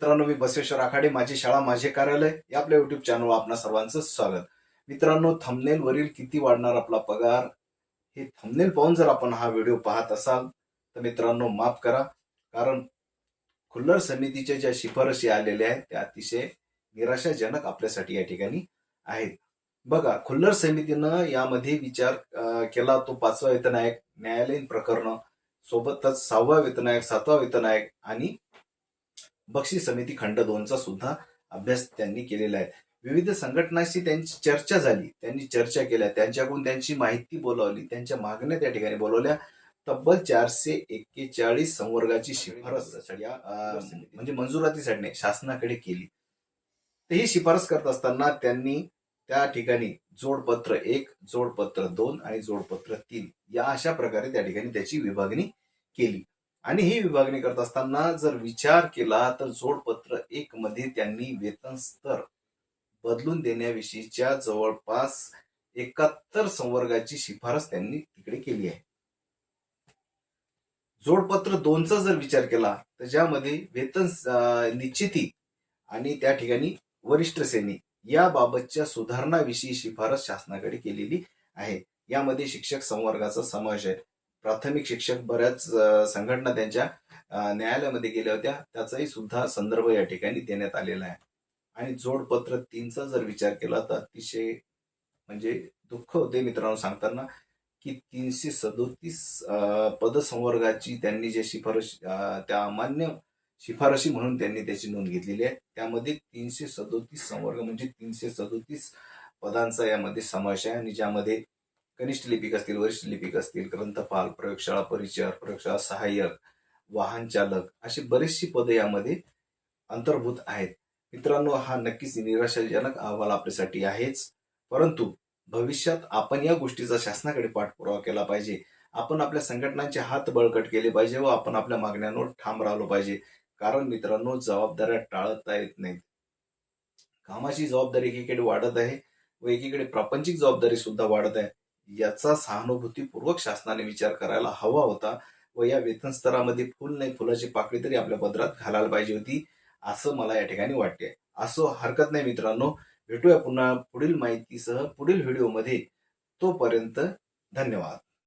मित्रांनो मी बसवेश्वर आखाडे माझी शाळा माझे कार्यालय या आपल्या युट्यूब चॅनलवर आपणा सर्वांचं स्वागत. मित्रांनो थंबनेल वरील किती वाढणार आपला पगार? हे थंबनेल पाहून जर आपण हा व्हिडिओ पाहत असाल तर मित्रांनो माफ करा. कारण खुल्लर समितीच्या ज्या शिफारशी आलेल्या आहेत त्या अतिशय निराशाजनक आपल्यासाठी या ठिकाणी आहेत. बघा खुल्लर समितीनं यामध्ये विचार केला तो पाचवा वेतन आयोग न्यायालयीन प्रकरण सोबतच सहावा वेतन आयोग सातवा वेतन आयोग आणि बक्षीस समिती खंड दोनचा सुद्धा अभ्यास त्यांनी केलेला आहे. विविध संघटनांशी त्यांची चर्चा झाली. त्यांनी चर्चा केल्या. त्यांच्याकडून त्यांची माहिती बोलावली. त्यांच्या मागण्या त्या ठिकाणी बोलवल्या. तब्बल चारशे एक्केचाळीस संवर्गाची शिफारस म्हणजे मंजुरातीसाठी शासनाकडे केली. तर ही शिफारस करत असताना त्यांनी त्या ठिकाणी जोडपत्र एक जोडपत्र दोन आणि जोडपत्र तीन या अशा प्रकारे त्या ठिकाणी त्याची विभागणी केली. आणि ही विभागणी करत असताना जर विचार केला तर जोडपत्र एक मध्ये त्यांनी वेतन स्तर बदलून देण्याविषयीच्या जवळपास एकाहत्तर संवर्गाची शिफारस त्यांनी तिकडे केली आहे. जोडपत्र दोनचा जर विचार केला तर ज्यामध्ये वेतन निश्चिती आणि त्या ठिकाणी वरिष्ठ सेनी याबाबतच्या सुधारणाविषयी शिफारस शासनाकडे केलेली आहे. यामध्ये शिक्षक संवर्गाचा समावेश आहे. प्राथमिक शिक्षक बऱ्याच संघटना त्यांच्या न्यायालयामध्ये गेल्या होत्या. त्याचाही सुद्धा संदर्भ या ठिकाणी देण्यात आलेला आहे. आणि जोडपत्र तीनचा जर विचार केला तर अतिशय म्हणजे दुःख होते मित्रांनो सांगताना की तीनशे सदोतीस पदसंवर्गाची त्यांनी जे शिफारस त्या अमान्य शिफारशी म्हणून त्यांनी त्याची नोंद घेतलेली आहे. त्यामध्ये तीनशे सदोतीस संवर्ग म्हणजे तीनशे सदोतीस पदांचा यामध्ये समावेश आहे आणि ज्यामध्ये कनिष्ठ लिपिक असतील वरिष्ठ लिपिक असतील ग्रंथपाल प्रयोगशाळा परिचर प्रयोगशाळा सहाय्यक वाहन चालक अशी बरीचशी पदे यामध्ये अंतर्भूत आहेत. मित्रांनो हा नक्कीच निराशाजनक अहवाल आपल्यासाठी आहेच. परंतु भविष्यात आपण या गोष्टीचा शासनाकडे पाठपुरावा केला पाहिजे. आपण आपल्या संघटनांचे हात बळकट केले पाहिजे व आपण आपल्या मागण्यांवर ठाम राहिलो पाहिजे. कारण मित्रांनो जबाबदाऱ्या टाळता येत नाहीत. कामाची जबाबदारी एकीकडे वाढत आहे व एकीकडे प्रापंचिक जबाबदारी सुद्धा वाढत आहे. याचा सहानुभूतीपूर्वक शासनाने विचार करायला हवा होता व या वेतन स्तरामध्ये फुल नाही फुलाची पाकळी तरी आपल्या पदरात घालायला पाहिजे होती असं मला या ठिकाणी वाटते असं हरकत नाही मित्रांनो भेटूया पुन्हा पुढील माहितीसह पुढील व्हिडिओमध्ये. तोपर्यंत धन्यवाद.